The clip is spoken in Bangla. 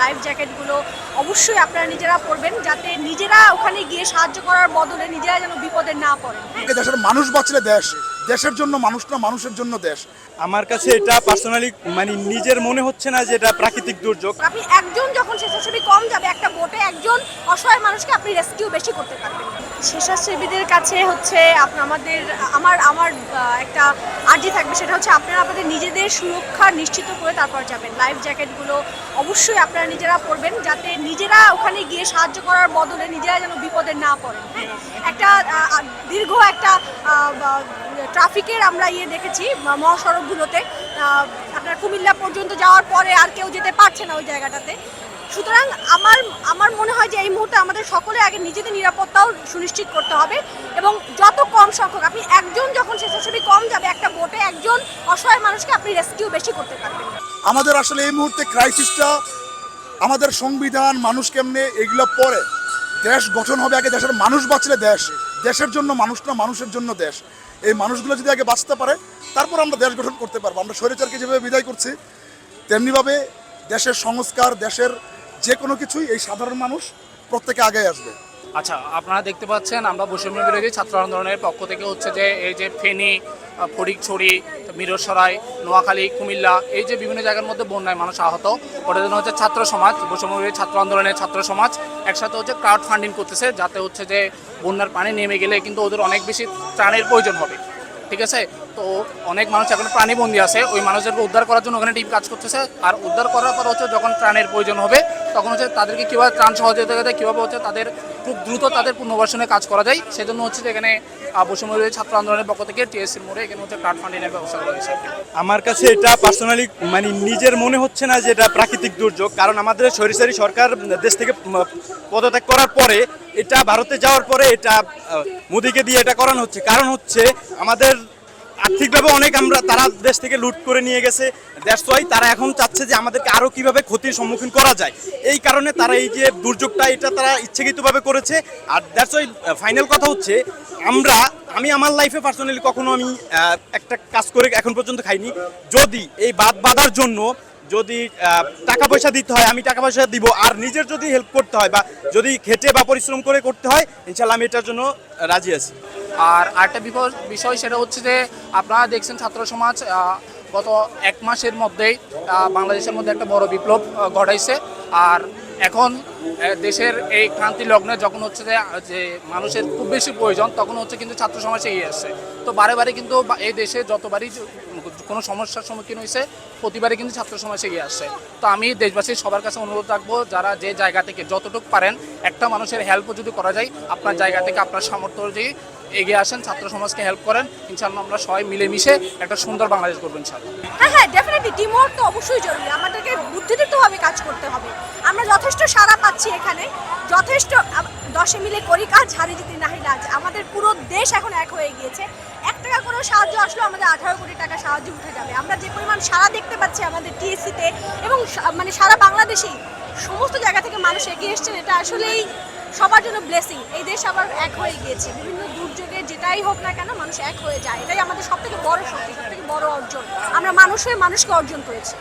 লাইফ জ্যাকেটগুলো অবশ্যই আপনারা নিজেরা পরবেন যাতে নিজেরা ওখানে গিয়ে সাহায্য করার বদলে নিজেরা যেন বিপদে না পড়েন। দেশের মানুষ বাঁচলে দেশ। দেশের জন্য মানুষ না মানুষের জন্য দেশ। আমার কাছে এটা পার্সোনালি মানে নিজের মনে হচ্ছে না যে এটা প্রাকৃতিক দুর্যোগ। আপনি একজন যখন স্বেচ্ছাসেবী কম যাবে একটা বোটে একজন অসহায় মানুষকে আপনি রেস্কিউ বেশি করতে পারবেন। স্বেচ্ছাসেবীদের কাছে হচ্ছে আমাদের আমার আমার একটা আর্জি থাকবে সেটা হচ্ছে আপনারা আপনাদের নিজেদের সুরক্ষা নিশ্চিত করে তারপর যাবেন। লাইফ জ্যাকেটগুলো অবশ্যই আপনারা নিজেরা পরবেন যাতে নিজেরা ওখানে গিয়ে সাহায্য করার বদলে নিজেরা যেন বিপদে না পড়েন। হ্যাঁ? একটা দীর্ঘ একটা ট্রাফিকের আমরা ইয়ে দেখেছি মহাসড়কগুলোতে। আপনার কুমিল্লা পর্যন্ত যাওয়ার পরে আর কেউ যেতে পারছে না ওই জায়গাটাতে। সুতরাং আমার আমার মনে হয় যে এই মুহূর্তে আমাদের সকলে আগে নিজেদের নিরাপত্তাও সুনিশ্চিত করতে হবে এবং যত কম সংখ্যক, আপনি একজন যখন স্বেচ্ছাসেবী কম যাবে, একটা বোটে একজন অসহায় মানুষকে আপনি রেস্কিউ বেশি করতে পারবেন। আমাদের আসলে এই মুহূর্তে ক্রাইসিসটা আমাদের সংবিধান মানুষ কেমনে এগুলো পরে দেশ গঠন হবে আগে দেশের মানুষ বাঁচলে দেশ। দেশের জন্য মানুষ না, মানুষের জন্য দেশ। এই মানুষগুলো যদি আগে বাঁচতে পারে, তারপর আমরা দেশ গঠন করতে পারব। আমরা স্বৈরাচারকে যেভাবে বিদায় করছি, তেমনিভাবে দেশের সংস্কার, দেশের যে কোনো কিছুই এই সাধারণ মানুষ প্রত্যেকে আগে আসবে। আচ্ছা আপনারা দেখতে পাচ্ছেন আমরা বৈষম্য বিরোধী ছাত্র আন্দোলনের পক্ষ থেকে হচ্ছে যে এই যে ফেনী আহ, ফটিকছড়ি মিরসরাই নোয়াখালী কুমিল্লা এই যে বিভিন্ন জায়গার মধ্যে বন্যায় মানুষ আহত ওটার জন্য হচ্ছে ছাত্র সমাজ বৈষম্য বিরোধী ছাত্র আন্দোলনের ছাত্র সমাজ একসাথে হচ্ছে ক্রাউড ফান্ডিং করতেছে যাতে হচ্ছে যে বন্যার পানি নেমে গেলে কিন্তু ওদের অনেক বেশি ত্রাণের প্রয়োজন হবে। ঠিক আছে? তো অনেক মানুষ এখন প্রাণীবন্দী আছে ওই মানুষদেরকে উদ্ধার করার জন্য ওখানে টিম কাজ করতেছে আর উদ্ধার করার পর হচ্ছে যখন প্রাণের প্রয়োজন হবে তখন হচ্ছে তাদেরকে কীভাবে ত্রাণ সহযোগিতা দেয় কীভাবে হচ্ছে তাদের খুব দ্রুত তাদের পুনর্বাসনে কাজ করা যায় সেজন্য হচ্ছে যে এখানে আহ, বৈষম্য ছাত্র আন্দোলনের পক্ষ থেকে টিএসসির মোড়ে এখানে হচ্ছে ক্রাউড ফান্ডিংয়ের ব্যবস্থা করা হয়েছে। আমার কাছে এটা পার্সোনালি মানে নিজের মনে হচ্ছে না যে এটা প্রাকৃতিক দুর্যোগ কারণ আমাদের সরিসারি সরকার দেশ থেকে পদত্যাগ করার পরে এটা ভারতে যাওয়ার পরে এটা মোদিকে দিয়ে এটা করানো হচ্ছে। কারণ হচ্ছে আমাদের আর্থিকভাবে অনেক আমরা তারা দেশ থেকে লুট করে নিয়ে গেছে। দ্যাটস ওয়াই তারা এখন চাচ্ছে যে আমাদেরকে আরও কীভাবে ক্ষতির সম্মুখীন করা যায়। এই কারণে তারা এই যে দুর্যোগটা এটা তারা ইচ্ছাকৃতভাবে করেছে। আর দ্যাটস ওয়াই ফাইনাল কথা হচ্ছে, আমরা, আমি আমার লাইফে পার্সোনালি কখনো আমি একটা কাজ করে এখন পর্যন্ত খাইনি। যদি এই বাদ বাঁধার জন্য, যদি টাকা পয়সা দিতে হয়, আমি টাকা পয়সা দিব, আর নিজের যদি হেল্প করতে হয় বা যদি খেটে বা পরিশ্রম করে করতে হয় ইনশাল্লাহ আমি এটার জন্য রাজি আছি। আর আরেকটা বিষয় সেটা হচ্ছে যে আপনারা দেখছেন ছাত্র সমাজ গত এক মাসের মধ্যেই বাংলাদেশের মধ্যে একটা বড় বিপ্লব ঘটাইছে। আর এখন দেশের এই ক্রান্তি লগ্নে যখন হচ্ছে যে মানুষের খুব বেশি প্রয়োজন, তখন হচ্ছে কিন্তু ছাত্র সমাজ এগিয়ে আসছে। তো বারে বারে কিন্তু এই দেশে যতবারই কোনো সমস্যার সম্মুখীন হয়েছে, প্রতিবারই কিন্তু ছাত্র সমাজ এগিয়ে আসছে। তো আমি দেশবাসীর সবার কাছে অনুরোধ রাখব, যারা যে জায়গা থেকে যতটুকু পারেন, একটা মানুষের হেল্পও যদি করা যায়, আপনার জায়গা থেকে আপনার সামর্থ্য অনুযায়ী এগিয়ে আসেন, ছাত্র সমাজকে হেল্প করেন। ইনশাআল্লাহ আমরা সবাই মিলেমিশে একটা সুন্দর বাংলাদেশ করব ইনশাআল্লাহ। হ্যাঁ হ্যাঁ ডেফিনেটলি টিম ওয়ার্ক তো অবশ্যই জরুরি। আমাদেরকে বুদ্ধিদীপ্তভাবে কাজ করতে হবে। আমরা যথেষ্ট সাড়া পাচ্ছি এখানে। যথেষ্ট দশে মিলে করি কাজ, হারি জিতি নাহি লাজ। আমাদের পুরো দেশ এখন এক হয়ে গিয়েছে। এক টাকা কোনো সাহায্য আসলেও আমাদের আঠারো কোটি টাকা সাহায্য উঠে যাবে। আমরা যে পরিমাণ সারা দেখতে পাচ্ছি আমাদের টিএসসিতে এবং মানে সারা বাংলাদেশেই সমস্ত জায়গা থেকে মানুষ এগিয়ে এসছেন, এটা আসলেই সবার জন্য ব্লেসিং এই দেশ আবার এক হয়ে গিয়েছে। বিভিন্ন দুর্যোগে যেটাই হোক না কেন মানুষ এক হয়ে যায়। এটাই আমাদের সব থেকে বড় শক্তি সব থেকে বড় অর্জন। আমরা মানুষ হয়ে মানুষকে অর্জন করেছি।